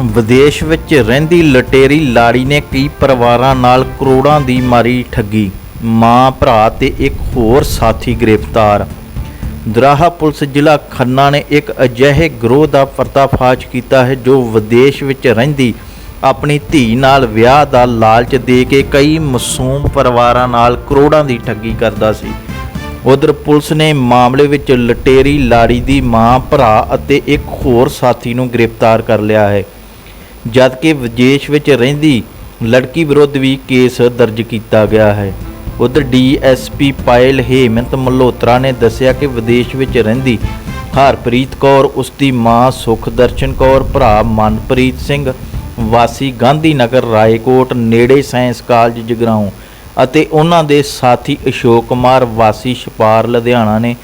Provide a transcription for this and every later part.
ਵਿਦੇਸ਼ ਵਿੱਚ ਰਹਿੰਦੀ ਲਟੇਰੀ ਲਾੜੀ ਨੇ ਕਈ ਪਰਿਵਾਰਾਂ ਨਾਲ ਕਰੋੜਾਂ ਦੀ ਮਾਰੀ ਠੱਗੀ। ਮਾਂ, ਭਰਾ ਤੇ ਇੱਕ ਹੋਰ ਸਾਥੀ ਗ੍ਰਿਫਤਾਰ। ਦਰਾਹਾ ਪੁਲਿਸ ਜ਼ਿਲ੍ਹਾ ਖੰਨਾ ਨੇ ਇੱਕ ਅਜਿਹੇ ਗਰੋਹ ਦਾ ਪਰਦਾਫਾਸ਼ ਕੀਤਾ ਹੈ ਜੋ ਵਿਦੇਸ਼ ਵਿੱਚ ਰਹਿੰਦੀ ਆਪਣੀ ਧੀ ਨਾਲ ਵਿਆਹ ਦਾ ਲਾਲਚ ਦੇ ਕੇ ਕਈ ਮਾਸੂਮ ਪਰਿਵਾਰਾਂ ਨਾਲ ਕਰੋੜਾਂ ਦੀ ਠੱਗੀ ਕਰਦਾ ਸੀ। ਉਧਰ ਪੁਲਿਸ ਨੇ ਮਾਮਲੇ ਵਿੱਚ ਲਟੇਰੀ ਲਾੜੀ ਦੀ ਮਾਂ, ਭਰਾ ਅਤੇ ਇੱਕ ਹੋਰ ਸਾਥੀ ਨੂੰ ਗ੍ਰਿਫਤਾਰ ਕਰ ਲਿਆ ਹੈ। ਜਦਕਿ ਵਿਦੇਸ਼ ਵਿੱਚ ਰਹਿੰਦੀ ਲੜਕੀ ਵਿਰੁੱਧ ਵੀ ਕੇਸ ਦਰਜ ਕੀਤਾ ਗਿਆ ਹੈ। ਉਧਰ ਡੀਐਸਪੀ ਪਾਇਲ ਹੇਮੰਤ ਮਲਹੋਤਰਾ ਨੇ ਦੱਸਿਆ ਕਿ ਵਿਦੇਸ਼ ਵਿੱਚ ਰਹਿੰਦੀ ਹਰਪ੍ਰੀਤ ਕੌਰ ਉਸ ਦੀ ਮਾਂ ਸੁਖਦਰਸ਼ਨ ਕੌਰ, ਭਰਾ ਮਨਪ੍ਰੀਤ ਸਿੰਘ, ਵਾਸੀ ਗਾਂਧੀ ਨਗਰ ਰਾਏਕੋਟ, ਨੇੜੇ ਸਾਇੰਸ ਕਾਲਜ, ਜਗਰਾਉਂ ਅਤੇ ਉਹਨਾਂ ਦੇ ਸਾਥੀ ਅਸ਼ੋਕ ਕੁਮਾਰ, ਵਾਸੀ ਛਪਾਰ, ਲੁਧਿਆਣਾ ਨੇ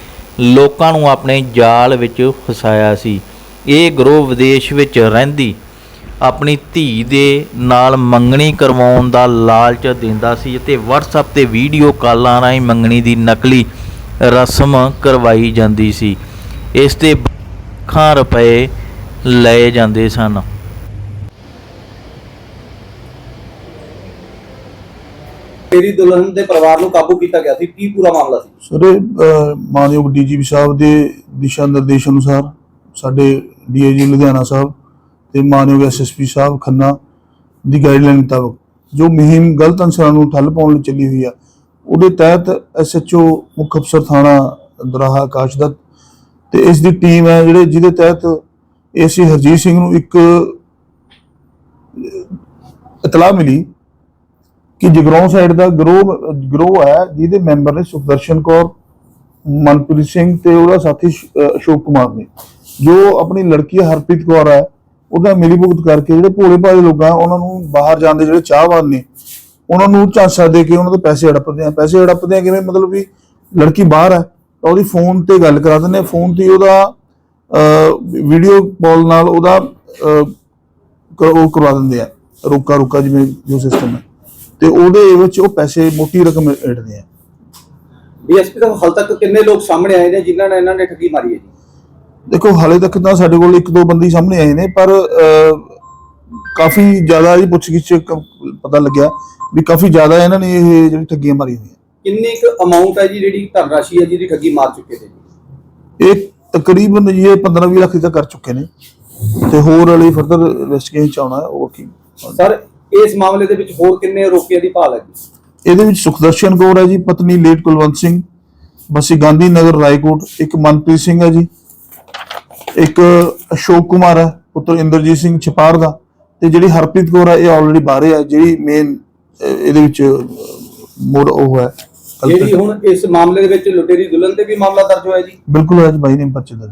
ਲੋਕਾਂ ਨੂੰ ਆਪਣੇ ਜਾਲ ਵਿੱਚ ਫਸਾਇਆ ਸੀ। ਇਹ ਗਰੋਹ ਵਿਦੇਸ਼ ਵਿੱਚ ਰਹਿੰਦੀ ਆਪਣੀ ਧੀ ਦੇ ਨਾਲ ਮੰਗਣੀ ਕਰਵਾਉਣ ਦਾ ਲਾਲਚ ਦਿੰਦਾ ਸੀ ਅਤੇ WhatsApp ਤੇ ਵੀਡੀਓ ਕਾਲਾਂ ਰਾਹੀਂ ਮੰਗਣੀ ਦੀ ਨਕਲੀ ਰਸਮ ਕਰਵਾਈ ਜਾਂਦੀ ਸੀ। ਇਸ ਤੇ ਲੱਖਾਂ ਰੁਪਏ ਲਏ ਜਾਂਦੇ ਸਨ। ਤੇਰੀ ਦੁਲਹਨ ਦੇ ਪਰਿਵਾਰ ਨੂੰ ਕਾਬੂ ਕੀਤਾ ਗਿਆ ਸੀ। ਕੀ ਪੂਰਾ ਮਾਮਲਾ ਸੀ? ਸਰ ਇਹ, ਮਾਨਯੋਗ ਡੀਜੀਪੀ ਸਾਹਿਬ ਦੇ ਦਿਸ਼ਾ ਨਿਰਦੇਸ਼ ਅਨੁਸਾਰ ਸਾਡੇ ਡੀਆਈਜੀ ਲੁਧਿਆਣਾ ਸਾਹਿਬ ਤੇ ਮਾਨਯੋਗ ਐਸਐਸਪੀ ਸਾਹਿਬ ਖੰਨਾ ਦੀ ਗਾਈਡਲਾਈਨ ਮੁਤਾਬਕ ਜੋ ਮੁਹਿੰਮ ਗਲਤ ਅਨਸਰਾਂ ਨੂੰ ਠੱਲ ਪਾਉਣ ਲਈ ਚੱਲੀ ਹੋਈ ਆ, ਉਹਦੇ ਤਹਿਤ ਐਸਐਚਓ ਮੁੱਖ ਅਫਸਰ ਥਾਣਾ ਦਰਾਹਾ ਆਕਾਸ਼ ਦੱਤ ਤੇ ਇਸ ਦੀ ਟੀਮ ਹੈ ਜਿਹੜੇ ਜਿਹਦੇ ਤਹਿਤ ਏਸੀ ਹਰਜੀਤ ਸਿੰਘ ਨੂੰ ਇੱਕ ਇਤਲਾਹ ਮਿਲੀ ਕਿ ਜਗਰੋਂ ਸਾਈਡ ਦਾ ਗਰੋਹ ਗਰੋਹ ਹੈ, ਜਿਹਦੇ ਮੈਂਬਰ ਨੇ ਸੁਖਦਰਸ਼ਨ ਕੌਰ, ਮਨਪ੍ਰੀਤ ਸਿੰਘ ਤੇ ਉਹਦਾ ਸਾਥੀ ਅਸ਼ੋਕ ਕੁਮਾਰ ਨੇ, ਜੋ ਆਪਣੀ ਲੜਕੀ ਹਰਪ੍ਰੀਤ ਕੌਰ ਹੈ ਉਹਦਾ ਮਿਲੀ ਭੁਗਤ ਕਰਕੇ ਜਿਹੜੇ ਭੋਲੇ ਭਾਲੇ ਲੋਕ, ਉਹਨਾਂ ਨੂੰ ਬਾਹਰ ਜਾਣ ਦੇ ਜਿਹੜੇ ਚਾਹਵਾਨ ਨੇ, ਉਹਨਾਂ ਨੂੰ ਝਾਂਸਾ ਦੇ ਕੇ ਉਹਨਾਂ ਤੋਂ ਪੈਸੇ ਹੜਪਦੇ ਆ। ਪੈਸੇ ਹੜਪਦੇ ਆ ਕਿਵੇਂ? ਮਤਲਬ ਵੀ ਲੜਕੀ ਬਾਹਰ ਹੈ ਤਾਂ ਉਹਦੀ ਫੋਨ ਤੇ ਗੱਲ ਕਰਾ ਦਿੰਦੇ ਫੋਨ ਤੇ ਉਹਦਾ ਵੀਡੀਓ ਕਾਲ ਨਾਲ ਉਹਦਾ ਉਹ ਕਰਵਾ ਦਿੰਦੇ ਆ। ਰੋਕਾ ਰੋਕਾ ਜਿਵੇਂ ਜੋ ਸਿਸਟਮ ਹੈ। ਤੇ ਉਹਦੇ ਵਿੱਚ ਉਹ ਪੈਸੇ ਮੋਟੀ ਰਕਮ ਏੜਦੇ ਆ। ਡੀਐਸਪੀ ਸਾਹਿਬ ਹਾਲ ਤੱਕ ਕਿੰਨੇ ਲੋਕ ਸਾਹਮਣੇ ਆਏ ਨੇ ਜਿਨ੍ਹਾਂ ਨੇ ਇਹਨਾਂ ਨੇ ਠੱਗੀ ਮਾਰੀ ਹੈ ਜੀ? ਦੇਖੋ ਹਾਲੇ ਤੱਕ ਤਾਂ ਸਾਡੇ ਕੋਲ ਇੱਕ ਦੋ ਬੰਦੀ ਸਾਹਮਣੇ ਆਏ ਨੇ ਪਰ ਕਾਫੀ ਜ਼ਿਆਦਾ ਹੀ ਪੁੱਛਗਿੱਛ ਪਤਾ ਲੱਗਿਆ ਵੀ ਕਾਫੀ ਜ਼ਿਆਦਾ ਇਹਨਾਂ ਨੇ ਇਹ ਜਿਹੜੀ ਠੱਗੀਆਂ ਮਾਰੀ ਹੋਈਆਂ। ਕਿੰਨੀ ਕੁ ਅਮਾਉਂਟ ਹੈ ਜੀ ਜਿਹੜੀ ਧਨ ਰਾਸ਼ੀ ਹੈ ਜਿਹਦੀ ਠੱਗੀ ਮਾਰ ਚੁੱਕੇ ਨੇ ਇਹ ਤਕਰੀਬਨ ਜੀ ਇਹ 15-20 ਲੱਖ ਤੱਕ ਕਰ ਚੁੱਕੇ ਨੇ। ਤੇ ਹੋਰ ਵਾਲੀ ਫਰਦਰ ਇਨਵੈਸਟੀਗੇਸ਼ਨ ਚ ਆਉਣਾ ਹੈ ਉਹ ਕੀ। ਸਰ ਇਸ ਮਾਮਲੇ ਦੇ ਵਿੱਚ ਹੋਰ ਕਿੰਨੇ ਰੋਕੀਆਂ ਦੀ ਭਾਲ ਹੈ ਜੀ? ਇਹਦੇ ਵਿੱਚ ਸੁਖਦਰਸ਼ਨ ਕੌਰ ਹੈ ਜੀ ਪਤਨੀ ਲੇਟ ਕੁਲਵੰਤ ਸਿੰਘ ਬਸੀ ਗਾਂਧੀ ਨਗਰ ਰਾਏਕੋਟ ਇੱਕ ਮਨਪ੍ਰੀਤ ਸਿੰਘ ਹੈ ਜੀ। ਇੱਕ ਅਸ਼ੋਕ ਕੁਮਾਰ ਹੈ ਪੁੱਤਰ ਇੰਦਰਜੀਤ ਸਿੰਘ ਛਪਾਰ ਦਾ ਤੇ ਜਿਹੜੀ ਹਰਪ੍ਰੀਤ ਕੌਰ ਹੈ ਇਹ ਆਲਰੇਡੀ ਬਾਹਰ ਹੈ ਜਿਹੜੀ ਮੇਨ ਇਹਦੇ ਵਿੱਚ ਮੋੜ ਉਹ ਹੈ ਜਿਹੜੀ ਹੁਣ ਇਸ ਮਾਮਲੇ ਦੇ ਵਿੱਚ ਲੁਟੇਰੀ ਦੁਲਹਨ ਤੇ ਵੀ ਮਾਮਲਾ ਦਰਜ ਹੋਇਆ ਜੀ? ਬਿਲਕੁਲ ਹੈ ਜੀ ਬਾਈ ਨੇ ਪਰਚੇ ਦਾ